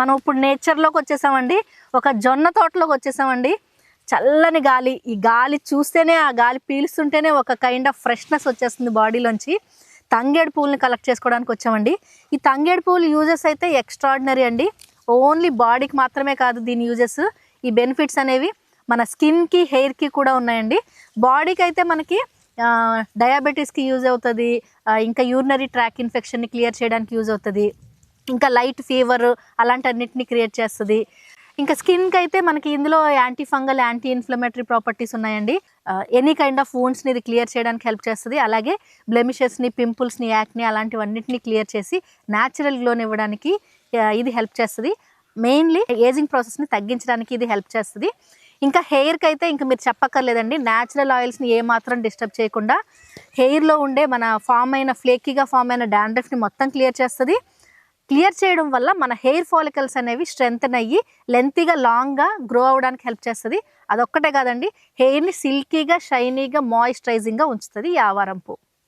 మనం ఇప్పుడు నేచర్లోకి వచ్చేసామండి. ఒక జొన్న తోటలోకి వచ్చేసామండి. చల్లని గాలి ఈ గాలి చూస్తేనే ఆ గాలి పీలుస్తుంటేనే ఒక కైండ్ ఆఫ్ ఫ్రెష్నెస్ వచ్చేస్తుంది బాడీలోంచి తంగేడు పూలని కలెక్ట్ చేసుకోవడానికి వచ్చామండి. ఈ తంగేడు పూలు యూజెస్ అయితే ఎక్స్ట్రాడినరీ అండి. ఓన్లీ బాడీకి మాత్రమే కాదు దీని యూజెస్ ఈ బెనిఫిట్స్ అనేవి మన స్కిన్కి హెయిర్కి కూడా ఉన్నాయండి. బాడీకి అయితే మనకి డయాబెటీస్కి యూజ్ అవుతుంది. ఇంకా యూరినరీ ట్రాక్ ఇన్ఫెక్షన్ని క్లియర్ చేయడానికి యూజ్ అవుతుంది. ఇంకా లైట్ ఫీవర్ అలాంటి అన్నిటిని క్రియేట్ చేస్తుంది. ఇంకా స్కిన్కి అయితే మనకి ఇందులో anti fungal anti inflammatory properties ఉన్నాయండి. ఎనీ కైండ్ ఆఫ్ని ఇది క్లియర్ చేయడానికి హెల్ప్ చేస్తుంది. అలాగే బ్లెమిషెస్ని పింపుల్స్ని యాక్ని అలాంటివన్నిటిని క్లియర్ చేసి న్యాచురల్ గ్లోని ఇవ్వడానికి ఇది హెల్ప్ చేస్తుంది. మెయిన్లీ ఏజింగ్ ప్రాసెస్ని తగ్గించడానికి ఇది హెల్ప్ చేస్తుంది. ఇంకా హెయిర్కి అయితే ఇంకా మీరు చెప్పక్కర్లేదండి. న్యాచురల్ ఆయిల్స్ని ఏమాత్రం డిస్టర్బ్ చేయకుండా హెయిర్లో ఉండే మన ఫామ్ అయిన ఫ్లేకీగా ఫామ్ అయిన డాండ్రఫ్ని మొత్తం క్లియర్ చేస్తుంది. క్లియర్ చేయడం వల్ల మన హెయిర్ ఫాలికల్స్ అనేవి స్ట్రెంగ్తన్ అయ్యి లెంతీగా లాంగ్గా గ్రో అవ్వడానికి హెల్ప్ చేస్తుంది. అదొక్కటే కాదండి హెయిర్ని సిల్కీగా షైనీగా మాయిశ్చరైజింగ్గా ఉంచుతుంది ఈ ఆవారం పువ్వు.